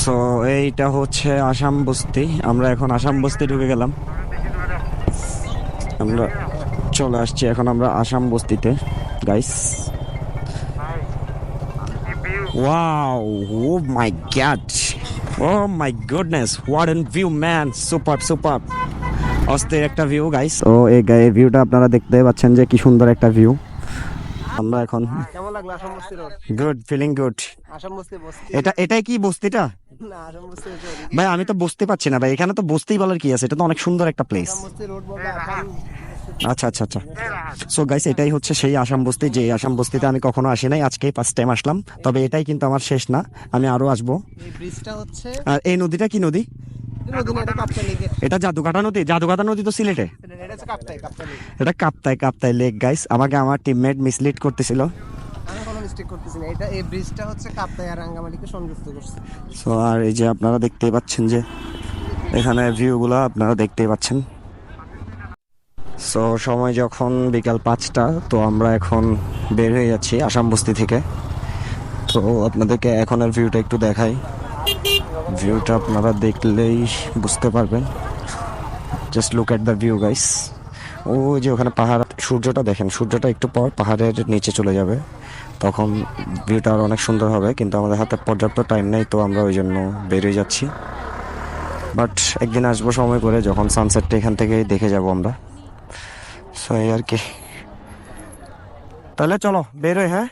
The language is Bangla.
সো এইটা হচ্ছে আসাম বস্তি। আমরা এখন আসাম বস্তি ঢুকে গেলাম। আমরা চলে আসছি এখন আমরা আসাম বস্তিতে guys wow oh my god oh my goodness what an view man super super অস্থির একটা ভিউ গাইস ও এই গায়ে ভিউটা আপনারা দেখতে পাচ্ছেন যে কি সুন্দর একটা ভিউ আমরা এখন গুড ফিলিং গুড এটা এটাই কি বস্তিটা? বস্তি। ভাই আমি তো বুঝতে পারছি না ভাই এখানে তো বস্তি বলার কি আছে? এটা তো অনেক সুন্দর একটা প্লেস বস্তি। আচ্ছা আচ্ছা আচ্ছা। সো গাইস এটাই হচ্ছে সেই আসাম বস্তি যে আসাম বস্তিতে আমি কখনো আসি নাই আজকে ফার্স্ট টাইম আসলাম। তবে এটাই কিন্তু আমার শেষ না আমি আরও আসব। আর এই নদীটা কি নদী? এটা জাদুকাটা নদী? জাদুকাটা নদী তো সিলেটে। এটা কাপ্তাই কাপ্তাই লেক গাইস আমাকে আমার টিমমেট মিসলিড করতেছিল। আর সো আর এই যে আপনারা দেখতেই পাচ্ছেন যে এখানে ভিউগুলো আপনারা দেখতেই পাচ্ছেন। সো সময় যখন বিকাল পাঁচটা, তো আমরা এখন বের হয়ে যাচ্ছি আসাম বস্তি থেকে। তো, আপনাদেরকে এখনের ভিউটা একটু দেখাই। ভিউটা আপনারা দেখলেই বুঝতে পারবেন। Just look at the view guys ও যে ওখানে পাহাড়, সূর্যটা দেখেন, সূর্যটা একটু পর পাহাড়ের নিচে চলে যাবে। তখন ভিউটা আর অনেক সুন্দর হবে, কিন্তু আমাদের হাতে পর্যাপ্ত টাইম নেই, তো আমরা ওই জন্য বেরিয়ে যাচ্ছি। বাট একদিন আসব সময় করে, যখন সানসেটটা এখান থেকে দেখে যাব আমরা। সো এই আর কি। তাহলে চলো বেরোয় হ্যাঁ?